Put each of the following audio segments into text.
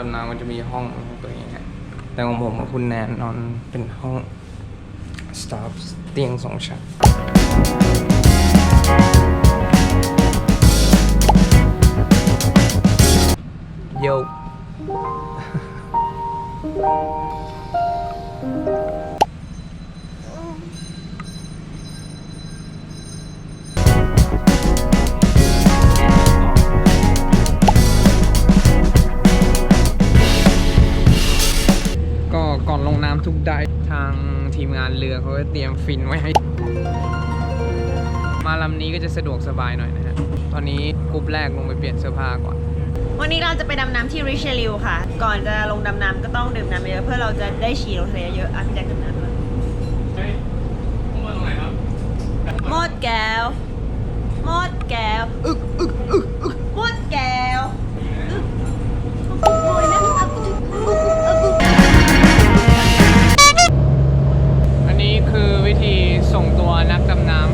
ดำน้ำมันจะมีห้องตัวเองฮะแต่ของผมกับคุณแนนนอนเป็นห้องสตาฟเตียงสองชั้น น้ำทุกได้ทางทีมงานเรือเขาก็เตรียมฟินไว้ให้ มาลำนี้ก็จะสะดวกสบายหน่อยนะฮะ ตอนนี้กรุ๊ปแรกลงไปเปลี่ยนเสื้อผ้าก่อน วันนี้เราจะไปดำน้ำที่ริชลิวค่ะ ก่อนจะลงดำน้ำก็ต้องดื่มน้ำเยอะเพื่อเราจะได้ฉี่ลงทะเลเยอะอะพี่แจ็คดื่มน้ำด้วยเฮ้ยพวกมาตรงไหนครับหมดแก้วหมดแก้วอึกอึกอึกอึก วิธีส่งตัวนักดำน้ำ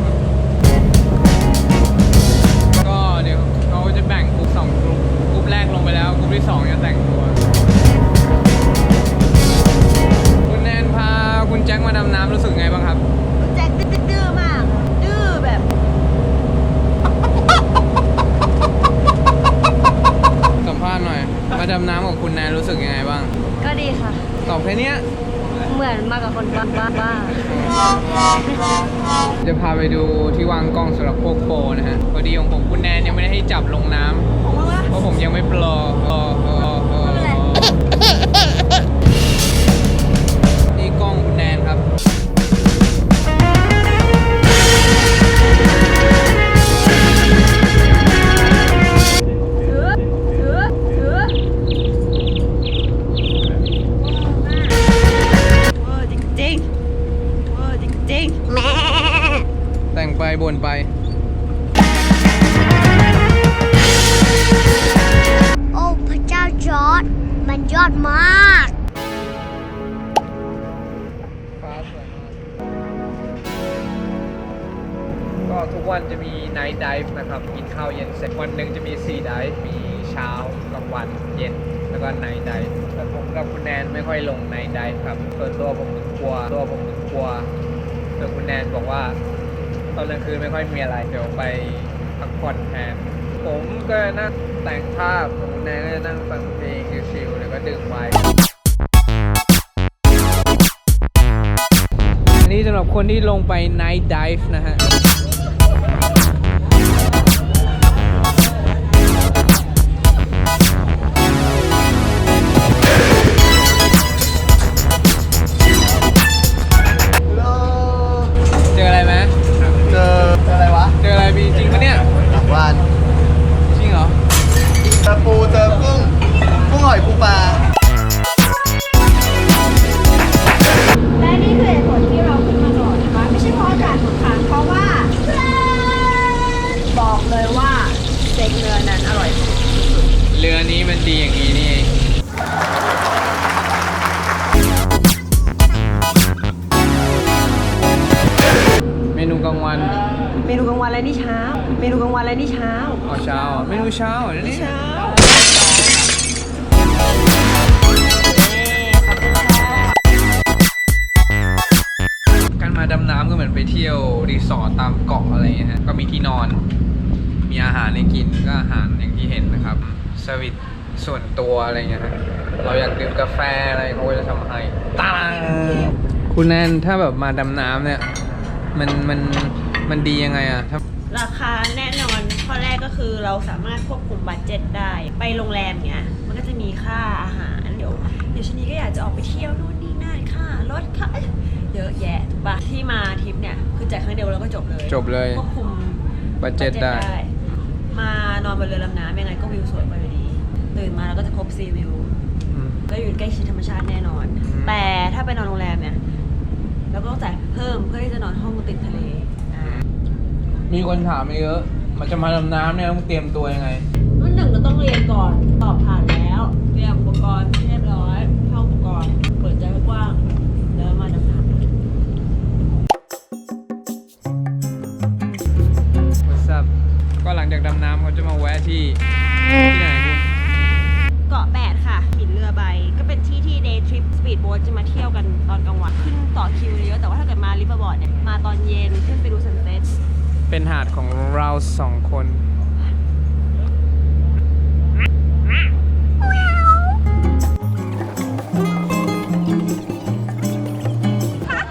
ก็เดี๋ยวเขาจะแบ่งกลุ่มสองกลุ่มกลุ่มแรกลงไปแล้วกลุ่มที่สองจะแต่งตัว คุณแนนพาคุณแจ็คมาดำน้ำรู้สึกไงบ้างครับคุณแจ็คดื้อมาก ดื้อแบบ สัมภาษณ์หน่อย มาดำน้ำกับคุณแนนรู้สึกยังไงบ้าง ก็ดีค่ะ ตอบแค่เนี้ย เหมือนมากับคนบ้าบ้าจะพาไปดูที่วางกล้องสำหรับพวกโปรนะฮะพอดีของผมคุณแนนยังไม่ได้ให้จับลงน้ำเพราะผมยังไม่ปลอ บ่นไป โอ้พระเจ้าจอร์ดมันยอดมากฟ้าสวยมากก็ทุกวันจะมี night dive นะครับ กินข้าวเย็นเสร็จวันหนึ่งจะมี4 dive มีเช้ากลางวันเย็นแล้วก็ night dive แต่ผมกับคุณแนนไม่ค่อยลง night dive ครับส่วนตัวผมกลัวตัวผมกลัวแต่คุณแนนบอกว่า ตอนกลางคืนไม่ค่อยมีอะไร เดี๋ยวไปพักผ่อนแทน ผมก็นั่งแต่งภาพผมแนนก็จะนั่งฟังเพลงชิลๆแล้วก็ดื่มไวน์อันนี้สำหรับคนที่ลงไป night dive นะฮะ วันเมนูกลางวันและนี่เช้า เมนูกลางวันและนี่เช้า อ๋อเช้าเหรอเมนูเช้าเหรอเนี่ยเช้าการมาดำน้ำก็เหมือนไปเที่ยวรีสอร์ทตามเกาะอะไรอย่างเงี้ยฮะก็มีที่นอน มีอาหารให้กินก็อาหารอย่างที่เห็นนะครับเซอร์วิสส่วนตัวอะไรเงี้ยฮะเราอยากดื่มกาแฟอะไรเขาก็จะทำให้ตังคุณแนนถ้าแบบมาดำน้ำเนี่ย มันมัน มันดียังไงอะถ้าราคาแน่นอนข้อแรกก็คือเราสามารถควบคุมบัตเจ็ตได้ ไปโรงแรมเนี้ยมันก็จะมีค่าอาหารเดี๋ยวเดี๋ยวชนนี้ก็อยากจะออกไปเที่ยวนู่นนี่นั่นค่ารถค่าเยอะแยะถูกปะที่มาทริปเนี่ยคือจ่ายครั้งเดียวแล้วก็จบเลยจบเลยควบคุมบัตเจ็ตได้ มานอนบนเรือลำน้ำยังไงก็วิวสวยกว่าอยู่ดีตื่นมาแล้วก็จะพบซีวิวอืมก็อยู่ใกล้ชิดธรรมชาติแน่นอนอืมแต่ถ้าไปนอนโรงแรมเนี่ยเราก็ต้องจ่ายเพิ่มเพื่อที่จะนอนห้องติดทะเลอ่า มีคนถามมาเยอะ มันจะมาดำน้ำเนี่ยต้องเตรียมตัวยังไง รุ่นหนึ่งก็ต้องเรียนก่อนสอบผ่านแล้วเตรียมอุปกรณ์เรียบร้อยเข้าอุปกรณ์เปิดใจให้กว้างๆแล้วมาดำน้ำ What's up ก็หลังจากดำน้ำเขาจะมาแวะที่ ที่ไหนคุเกาะแปดค่ะบินเรือใบ ก็เป็นที่ที่ day trip speed boat จะมาเที่ยวกันตอนกลางวัน ขึ้นต่อคิวเยอะ แต่ว่าถ้าเกิดมาริเวอร์บอร์ดเนี่ย มาตอนเย็นขึ้นไปดูซันเซ ป็นหาดของเราสองคน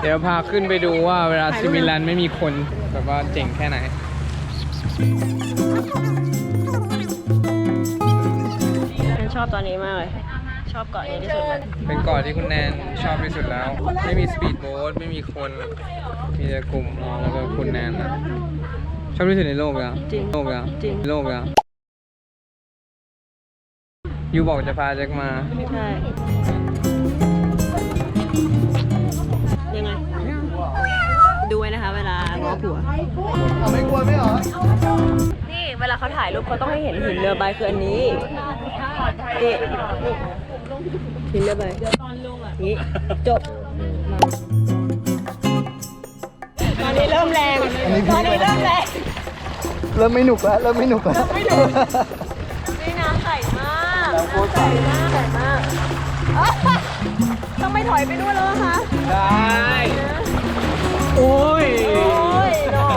เดี๋ยวพาขึ้นไปดูว่าเวลาซิมิลันไม่มีคนแบบว่าเจ๋งแค่ไหนฉันชอบตอนนี้มากเลย ชอบเกาะนี้ที่สุดเลยเป็นเกาะที่คุณแนนชอบที่สุดแล้ว ไม่มีสปีดโบ๊ทไม่มีคน มีแต่กลุ่มเราแล้วก็คุณแนนนะ ชอบที่สุดในโลกแล้วจริง โลกแล้วจริง โลกแล้วยูบอกจะพาแจ็คมา ใช่ ยังไงดูไว้นะคะ เวลาง้อผัวเอาไม่กลัวไม่เหรอ นี่เวลาเขาถ่ายรูปเขาต้องให้เห็นหินเรือใบคืออันนี้นี่หินเรือใบนี่จบ ริ่มแรงตอนนี้เริ่มแรงเริ่มไม่หนุกแล้วเริ่มไม่หนุกแล้วนี่น้ำใสมากน้ำใสมากใสมากอ๊ะต้องไม่ถอยไปนู่นแล้วนะคะได้โอ้ยโอ้ยเนา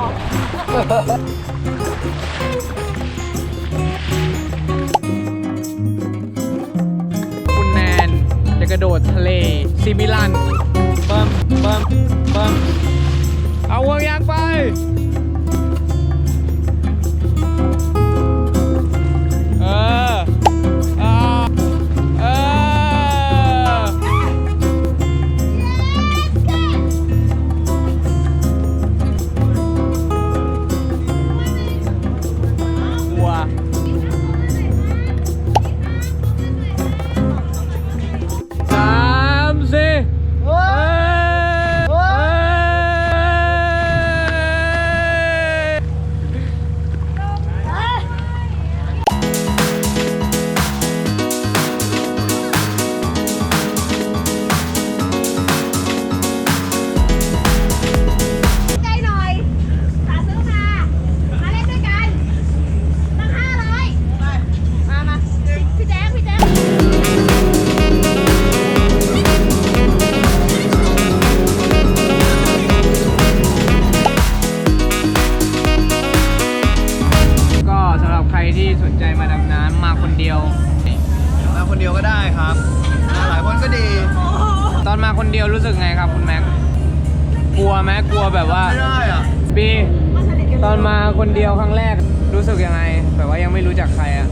นใจมาดำน้ำมาคนเดียว มาคนเดียวก็ได้ครับมาหลายคนก็ดีตอนมาคนเดียวรู้สึกไงครับคุณแม็กกลัวไหมกลัวแบบว่าไม่ได้อะบีตอนมาคนเดียวครั้งแรกรู้สึกยังไง แบบว่ายังไม่รู้จักใครอะ